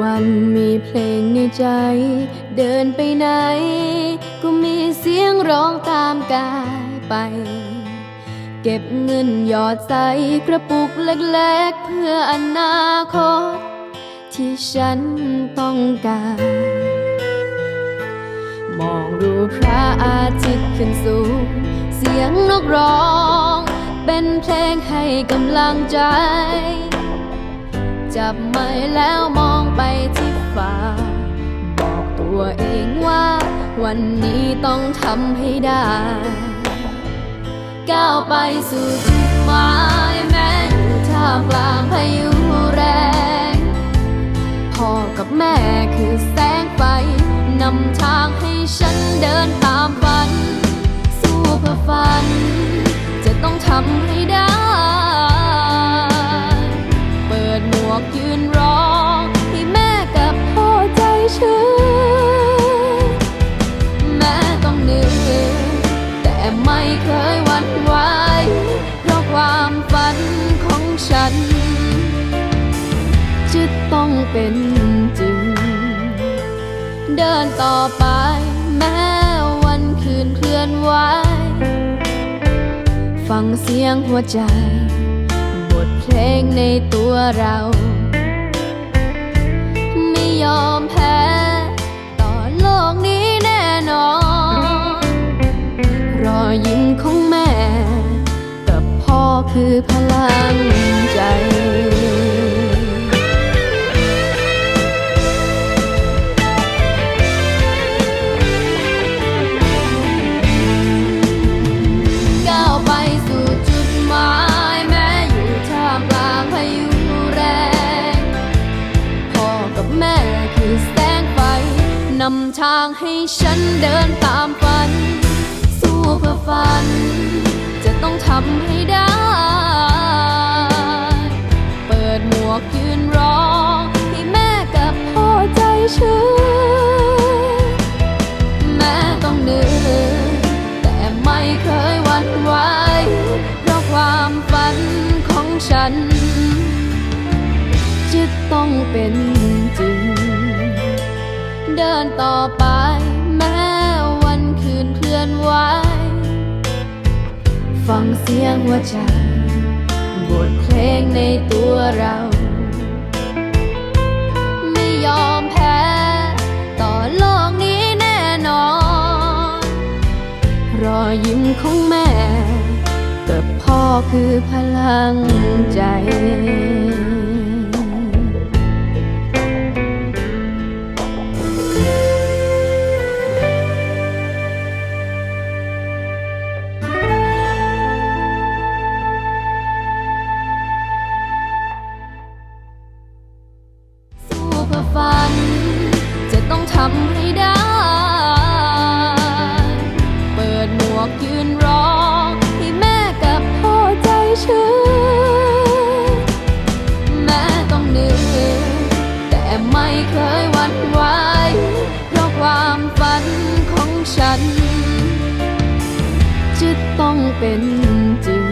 วันมีเพลงในใจ เดินไปไหน ก็มีเสียงร้องตามกายไป เก็บเงินหยอดใส่กระปุกเล็กๆ เพื่ออนาคต ที่ฉันต้องการ มองดูพระอาทิตย์ขึ้นสูง เสียงนกร้อง เป็นเพลงให้กำลังใจ จับไม้แล้วมองไปที่ฟ้า บอกตัวเองว่า วันนี้ต้องทำให้ได้ ก้าวไปสู่จุดหมายแม้อยู่ท่ามกลางพายุแรง พ่อกับแม่คือแสงไฟนำทางให้ฉันเดินตา วกยืนร้องให้แม่กับพ่อใจชื้นแม้ต้องเหนื่อยแต่ไม่เคยหวั่นไหวเพราะความฝันของฉันจะต้องเป็นจริง เดินต่อไปแม้วันคืนเคลื่อนไหวฟังเสียงหัวใจ ลงในตัวเรา ไม่ยอมแพ้ ต่อโลกนี้แน่นอน รอยยิ้มของแม่ กับพ่อคือพลังใจำทางให้ฉันเดินตามฝัน สู้เพื่อฝัน จะต้องทำให้ได้ เปิดหมวกยืนร้องให้แม่กับพ่อใจชื้นแม้ต้องเหนื่อยแต่ไม่เคยหวั่นไหวเพราะความฝันของฉัน จะต้องเป็นจริง เดินต่อไป แม้วันคืนเคลื่อนไหวฟังเสียงหัวใจบทเพลงในตัวเรา ไม่ยอมแพ้ ต่อโลกนี้แน่นอน รอยยิ้มของแม่ กับพ่อคือพลังใจ ฝัน จะต้องทำให้ได้ เปิดหมวกยืนร้องให้แม่กับพ่อใจชื้นแม้ต้องเหนื่อยแต่ไม่เคยหวั่นไหวเพราะความฝันของฉัน จะต้องเป็นจริง